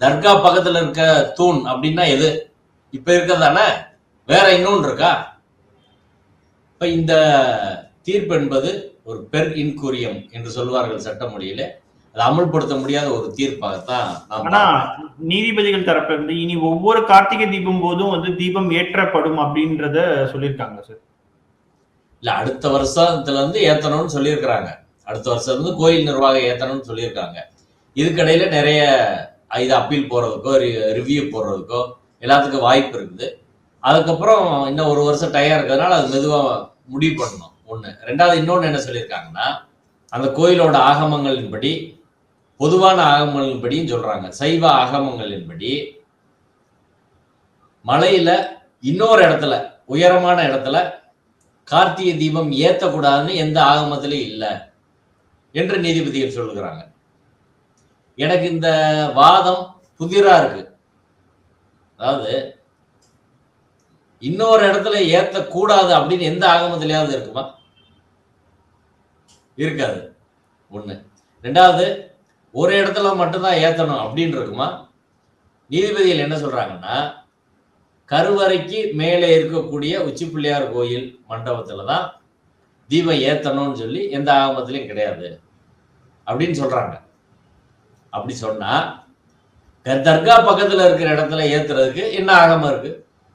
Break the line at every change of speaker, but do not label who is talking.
தர்கா பக்கத்துல இருக்க தூண் அப்படின்னா எது? இப்ப இருக்கிறதானே? வேற இன்னொன்று இருக்கா? இப்ப இந்த தீர்ப்பு என்பது ஒரு பெர் இன்கூரியம் என்று சொல்வார்கள் சட்ட மொழியில அதை அமல்படுத்த முடியாத ஒரு தீர்ப்பாகத்தான்
ஆனா நீதிபதிகள் தரப்புல இருந்து இனி ஒவ்வொரு கார்த்திகை தீபம் போதும் வந்து தீபம் ஏற்றப்படும் அப்படின்றத சொல்லியிருக்காங்க சார்.
இல்ல அடுத்த வருஷத்துல இருந்து ஏத்தணும்னு சொல்லியிருக்கிறாங்க. அடுத்த வருஷம் இருந்து கோயில் நிர்வாகம் ஏத்தணும்னு சொல்லியிருக்காங்க. இதுக்கடையில நிறைய இது அப்பீல் போகிறதுக்கோ ரிவ்யூ போடுறதுக்கோ எல்லாத்துக்கும் வாய்ப்பு இருக்குது. அதுக்கப்புறம் இன்னும் ஒரு வருஷம் டயர் இருக்கிறதுனால அது மெதுவாக முடிவு பண்ணணும். ஒன்று ரெண்டாவது இன்னொன்று என்ன சொல்லியிருக்காங்கன்னா அந்த கோயிலோட ஆகமங்களின்படி பொதுவான ஆகமங்களின்படியும் சொல்கிறாங்க சைவ ஆகமங்களின்படி மலையில் இன்னொரு இடத்துல உயரமான இடத்துல கார்த்திகை தீபம் ஏற்றக்கூடாதுன்னு எந்த ஆகமத்திலையும் இல்லை என்று நீதிபதிகள் சொல்லுகிறாங்க. எனக்கு இந்த வாதம் புதிரா இருக்கு. அதாவது இன்னொரு இடத்துல ஏத்தக்கூடாது அப்படின்னு எந்த ஆகமத்திலேயாவது இருக்குமா? இருக்காது. ஒண்ணு. ரெண்டாவது ஒரு இடத்துல மட்டும்தான் ஏத்தணும் அப்படின்னு இருக்குமா? நீதிபதிகள் என்ன சொல்றாங்கன்னா கருவறைக்கு மேலே இருக்கக்கூடிய உச்சி பிள்ளையார் கோயில் மண்டபத்துல தான் தீபம் ஏத்தணும்னு சொல்லி எந்த ஆகமத்திலையும் கிடையாது அப்படின்னு சொல்றாங்க. அப்படி சொன்னா தர்கா பக்கத்துல இருக்கிற இடத்துல ஏத்துறதுக்கு என்ன ஆகமம் இருக்கு?